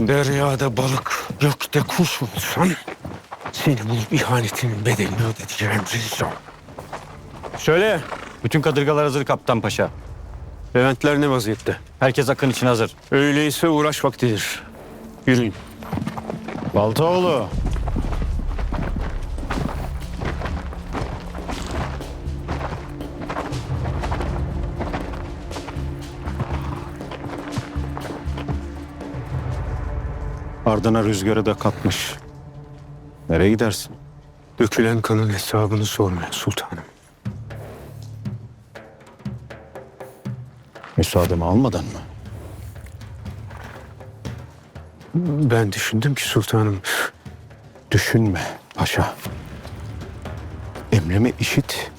Deryada balık, gökte kuş olsan seni bulup ihanetinin bedelini ödeteceğim Rizzo. Söyle, Bütün kadırgalar hazır Kaptan Paşa. Leventler ne vaziyette? Herkes akın için hazır. Öyleyse uğraş vaktidir. Yürüyün. Baltaoğlu. Ardına rüzgarı da katmış. Nereye gidersin? Dökülen kanın hesabını sormaya sultanım. Müsaademi almadan mı? Ben düşündüm ki sultanım. Düşünme paşa. Emrimi işit.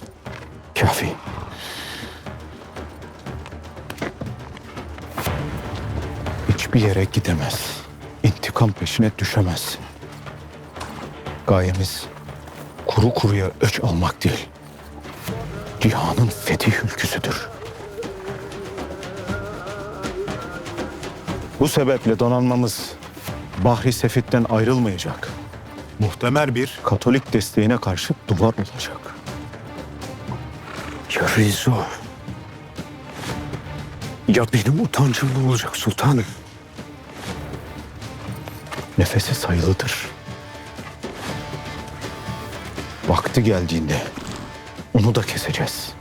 Kafi. Hiçbir yere gidemez. İntikam peşine düşemezsin. Gayemiz kuru kuruya öç almak değil. Cihanın fetih ülküsüdür. Bu sebeple donanmamız Bahri Sefit'ten ayrılmayacak. Muhtemel bir Katolik desteğine karşı duvar olacak. Ya Rizzo? Ya benim utancım ne olacak sultanım? Nefesi sayılıdır. Vakti geldiğinde onu da keseceğiz.